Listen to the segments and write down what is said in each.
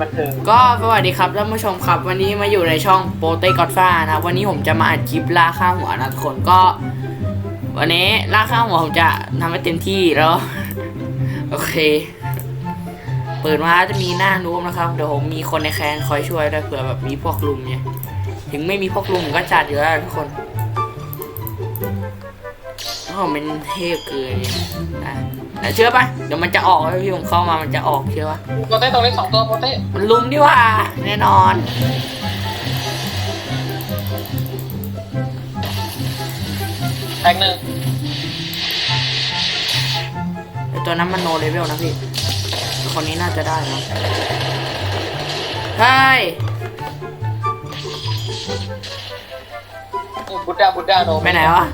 บันเทิงก็สวัสดีครับท่านผู้ชมครับ วันนี้มาอยู่ในช่องโปเต้กอดฟ้านะครับวันนี้ผมจะมาอัดคลิปล่าข้าวหัวนะทุกคนก็ วันนี้ล่าข้าวหัวผมจะทำให้เต็มที่แล้วโอเค เปิดมาจะมีหน้านูบนะครับเดี๋ยวผมมีคนในแคนคอยช่วยด้วยเผื่อแบบมีพวกลุมเนี่ยถึงไม่มีพวกลุมก็จัดอยู่แล้วทุกคนเพราะผมเป็นเทพเกินเนี่ยนะ แต่เชื่อปะเดี๋ยวมันจะออกแล้วพี่ผมเข้ามามันจะออกเชื่อปะโปเต้ตรงนี้สองตัวโปเต้มันลุมดีว่าแน่นอนแท็กหนึ่งไอตัวนั้นมันโนเลเวลนะพี่คนนี้น่าจะได้นะเฮ้ยนี่บุดดาบุดดาโนไปไหนวะ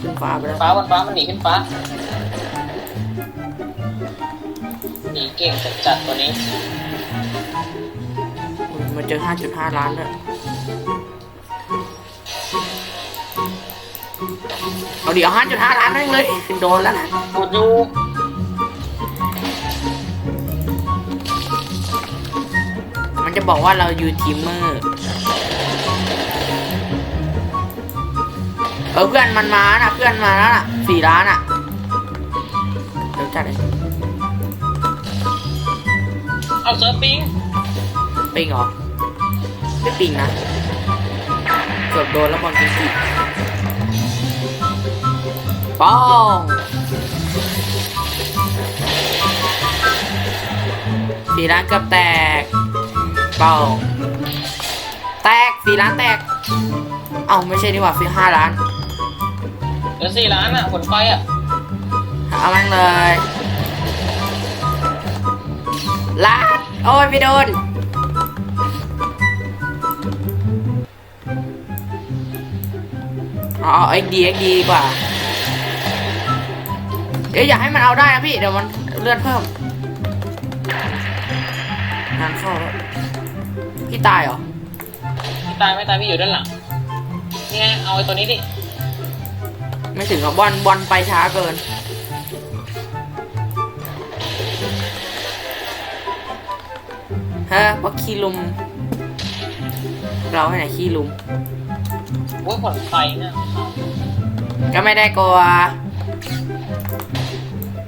ขึ้นฟ้าไปแล้วฟ้าบนฟ้ามันหนีขึ้นฟ้าีเก่งจัดจัดๆตัวนี้อุ๊ยมาเจอ 5.5 ล้านด้วยเอาเดี๋ยว5.5 ล้านนั่งเลย โดนแล้วนะบุดอยู่มันจะบอกว่าเรายูทีมเมอร์เออเพื่อนมันมาน่ะเพื่อนมาแล้วน่ะสี่ล้านอะเดี๋ยวจัดเลย เอาเซิร์ฟปิงปิงเหรอไม่ปิงนะเกือบโดนแล้วบอลปิงสิป้องสี่ล้านเกือบแตกป้องแตกสี่ล้านแตก เอ้าไม่ใช่ดีกว่าฟีห้าล้าน เหลือสี่ล้านอะผลไฟอะ เอามันเลย ล้านโอ้ยไม่โดนเอาเอาเอ็กดีเอ็กดีกว่า เดี๋ยวอย่าให้มันเอาได้นะพี่ เดี๋ยวมันเลื่อนเพิ่มงานเข้าแล้วพี่ตายเหรอ ไม่ตายไม่ตายพี่อยู่ด้านหลังนี่ไงเอาไอ้ตัวนี้ดิ ไม่ถึงกับบอลบอลไปช้าเกิน ฮะเพราะขี้ลุม เราให้ไหนขี้ลุมโอ้ยผลไฟเนี่ยก็ไม่ได้กลัว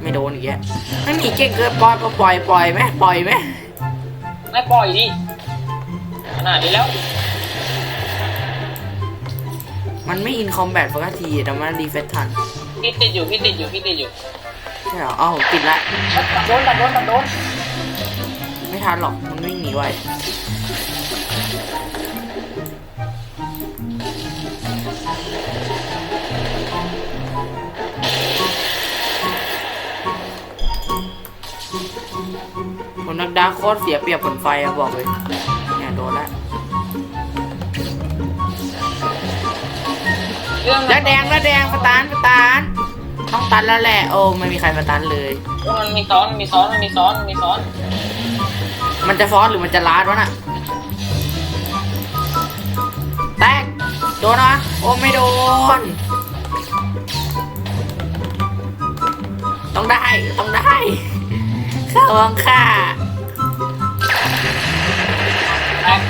ไม่โดนอีกแยะไม่มีเก่งเกินปล่อยก็ปล่อยปล่อยไหมปล่อยไหมไม่ปล่อยดิขนาดนี้แล้ว มันไม่อินคอมแบทปกติแต่มันรีเฟซทันพี่ติดอยู่พี่ติดอยู่พี่ติดอยู่ใช่เหรอเอ้าติดละตัดโดนตัดโดนตัดโดนไม่ทันหรอก มันวิ่งหนีไวคนนักดาร์คโคตรเสียเปรียบผลไฟอะบอกเลยเนี่ยโดนละเรื่องแล้วแดงแล้วแดงสตาร์ทสตาร์ทต้องตันแล้วแหละ โอ้ไม่มีใครสตาร์ทเลย มันมีซ้อน มันมีซ้อนมันมีซ้อนมันมีซ้อน มันจะซ้อนหรือมันจะลาดวะน่ะ แตก โดนนะโอ้ไม่โดน ต้องได้ ต้องได้ ข้าวังค่าแตก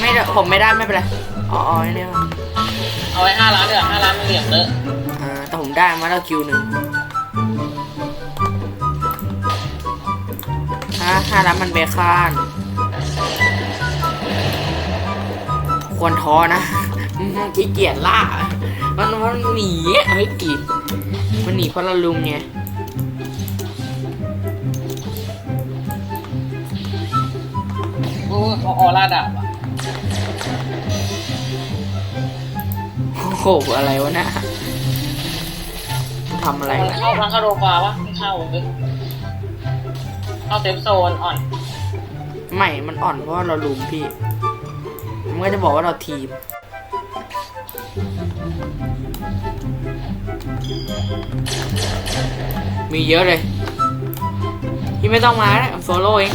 ไม่ได้ผมไม่ได้ไม่เป็นไรอ๋ออ๋อเนี่ยเอาไว้ห้าล้านเดี๋ยวห้าล้านมันเหลี่ยมเลอะอ่าแต่ผมได้มาแล้วคิวหนึ่ง ห้าห้าแล้วมันเบคอนควรท้อนะขี้เกียจล่า มันมันหนีอะเฮ้ยกีดมันหนีเพราะเราลุมไงโอ้ยออร่าดาบอะโอ้โหอะไรวะเนะทำอะไรมันนะเข้าทางเข้าโรงพยาบาลวะไม่เข้าเลย เข้าเซฟโซนอ่อน ไม่ มันอ่อนเพราะว่าเราลุมพี่ มันก็จะบอกว่าเราทีม มีเยอะเลย พี่ไม่ต้องมาแล้วโซโล่เอง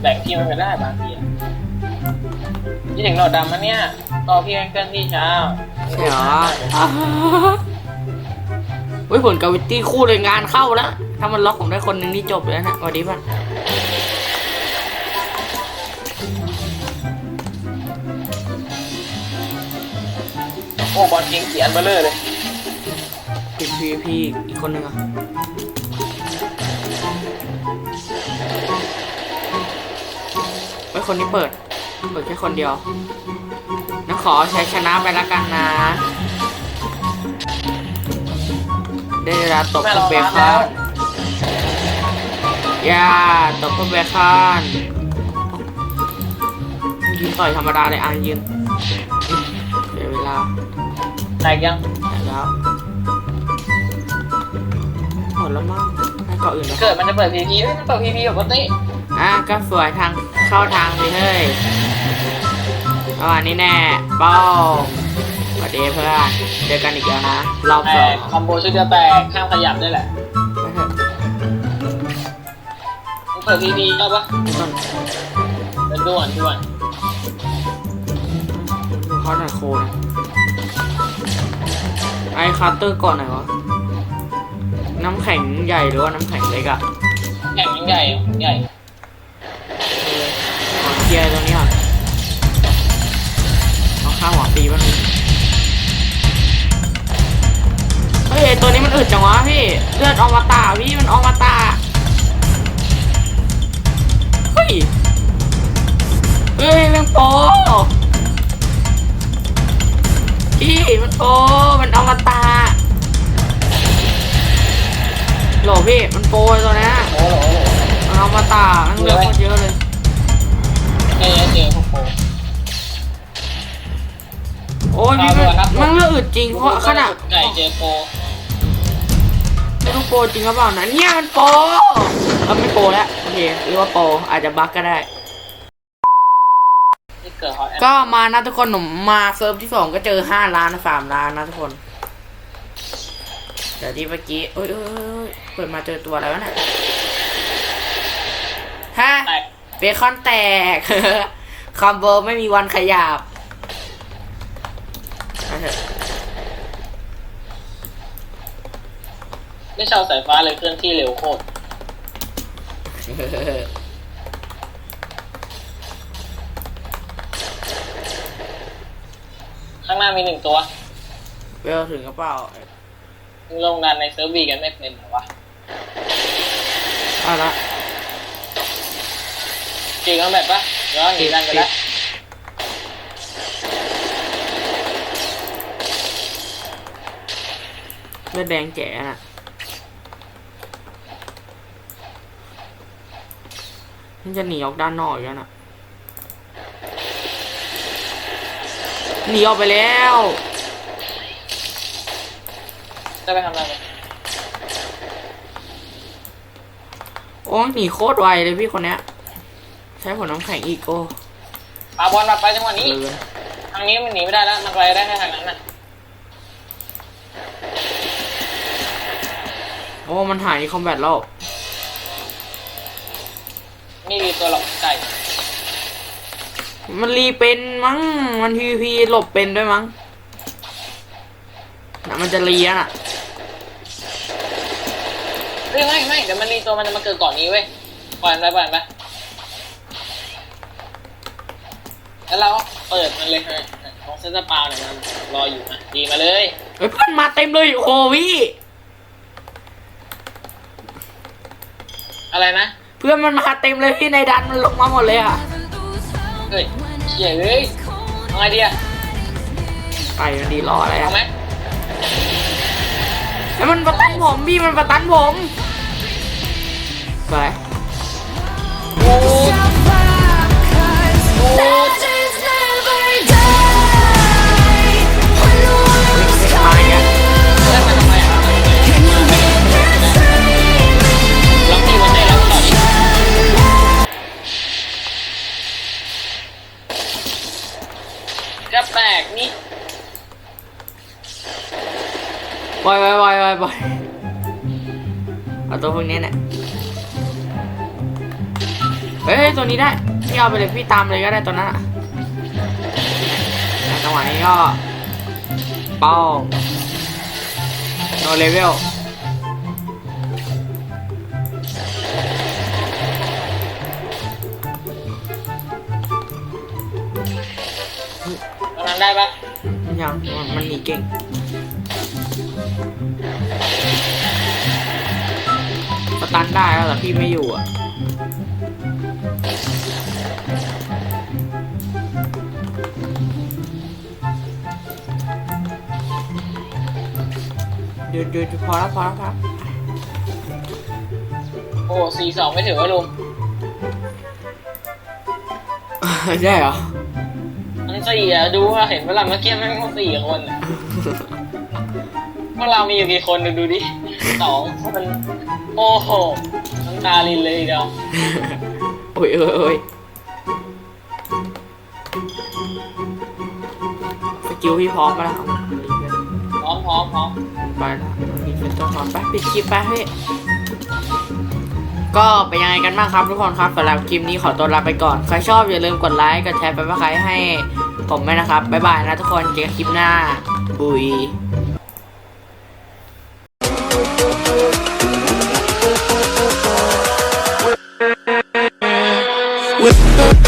แบ่งทีมมันไปได้บางทีอะพี่ถึงหลอดดำมาเนี่ยรอพี่แองเกิลที่เช้าใช่เหรอเฮ้ยผลกาวิตี้คู่เลยงานเข้าแล้ว ถ้ามันล็อกผมได้คนนึงนี่จบเลยนะวันนี้ป่ะโอ้บอลเก่งเสียนเบเลอร์เลยติด PVP อีกคนนึงอะไว้คนนี้เปิด เปิดแค่คนเดียวนะขอใช้ชนะไปละกันนะ ได้เวลาตกเบรกครับ ล้วนย่าตบกับเบคอนยืนต่อยธรรมดาเลยอะยืนเดี๋ยวเวลาแตกยังไหนแล้วหมดแล้วมั้งให้เกาะอื่นแล้วเกิดมันจะเปิดพีพีเฮ้ยมันเปิดพีพีปกติอะก็สวยทางเข้าทางไปเฮ้ยประมาณนี้แน่เป้าสวัสดีเพื่อนเจอกันอีกแล้วนะรอบแตสองกคอมโบชุดเดียวแตกห้ามขยับด้วยแหละไปเถอะ เปิดพีพีก็ปะต้นเป็นด่วนด่วนดูเขาหน่อยโคนะไอ้คัตเตอร์ก่อนหน่อยวะ น้ำแข็งใหญ่หรือว่าน้ำแข็งเล็กอะแข่งยังใหญ่ใหญ่เออขอเคลียร์ตรงนี้ก่อนเอาข้าวหัวปีมันเฮ้ยไอ้ตัวนี้มันอึดจังวะพี่ เลือดอมตะพี่มันอมตะ เฮ้ยเฮ้ยแม่งโปพี่มันโปมันอมตะโหลพี่มันโปไอ้ตัวเนี้ยโอ้โหโอ้โหมันอมตะมันเลือดโคตรเยอะเลยเจอเจอพวกโปโอ้ยพี่มันมันเลือดอึดจริงเพราะขนาดไก่เจอโปไม่รู้โปรจริงหรือเปล่านะเนี่ยมันโปรก็ไม่โปรแล้วโอเค หรือว่าโปรอาจจะบั๊กก็ได้ที่เกิดฮอตแอนก็มานะทุกคนผมมาเซิร์ฟที่สองก็เจอห้าล้านนะสามล้านนะทุกคนแต่ที่เมื่อกี้เอ้ยเอ้ยเอ้ยเปิดมาเจอตัวอะไรวะเนี่ยฮะ แตกเบคอนแตก คอมโบไม่มีวันขยับเอาเถอะไม่ชาวสายฟ้าเลยเคลื่อนที่เร็วโคตร ข้างหน้ามีหนึ่งตัว เวลถึงกระเป๋ามึงลงดันในเซิร์ฟวีกันไม่เป็นเหรอวะเอาละจริงแล้วแบบปะเดี๋ยวหนีดันไปแล้วเลือดแดงแจ๋น่ะ มันจะหนีออกด้านนอกอีกแล้วน่ะหนีออกไปแล้วจะไปทำอะไรกันโอ้ยหนีโคตรไวเลยพี่คนเนี้ย ใช้ผลน้ำแข็งอีกโก้ปาบอลมาไปจังหวะนี้เกินทางนี้มันหนีไม่ได้แล้ว มันไปได้แค่ทางนั้นน่ะ โอ้ มันหายคอมแบทแล้ว นี่มีตัวหลอกไก่มันรีเป็นมั้ง มันพีพีหลบเป็นด้วยมั้งน่ะมันจะรีอะน่ะเฮ้ยไม่ไม่เดี๋ยวมันรีตัวมันจะมาเกิดก่อนนี้เว้ยปล่อยมันไปปล่อยมันไปแล้วเราก็เปิดมันเลยฮะของเซนต์ปาเนี่ยมันรออยู่นะดีมาเลยเฮ้ยเพื่อนมาเต็มเลยโอ้โหพี่อะไรนะ เพื่อนมันมาเต็มเลยพี่ในดันมันลงมาหมดเลยอะเฮ้ยเชี่ยเฮ้ยเอาไงดีอะไปมันดีรออะไรเอาอะไหมแล้วมันประตันผมพี่มันประตันผมไป จะแปลกนี่ปล่อยปล่อยปล่อยปล่อยปล่อยเอาตัวพวกนี้เนี่ยเฮ้ยตัวนี้ได้พี่เอาไปเลยพี่ตามเลยก็ได้ตัวนั้นอะแต่จังหวะนี้ก็เป้าโนเลเวล ได้ปะยยังมันมันหนีเก่งสตันได้แล้วแต่พี่ไม่อยู่อะเดี๋ยวเดี๋ยวพอแล้วพอแล้วพอแล้วโอ้สี่สองไม่ถือว่าลุงใช่เหรอมัน สี่อะดูว่าเห็นเวลาเมื่อกี้แม่งต้องสี่คนอะพวกเรามีอยู่กี่คนดูดูดิสองมันโอ้โหน้ำตาลินเลยทีเดียวโอ้ยเอ้ยเอ้ยสกิลพี่พร้อมมาแล้วครับพร้อมพร้อมพร้อมไปแล้วนี่เป็นต้นหอมไปปิดคลิปไปพี่ก็เป็นยังไงกันบ้างครับทุกคนครับสำหรับคลิปนี้ขอตัวลาไปก่อน ใครชอบอย่าลืมกดไลค์กดแชร์ไปว่าใครให้ ผมด้วนะครับ บ๊ายบายนะทุกคน เจอกันคลิปหน้า บุยเ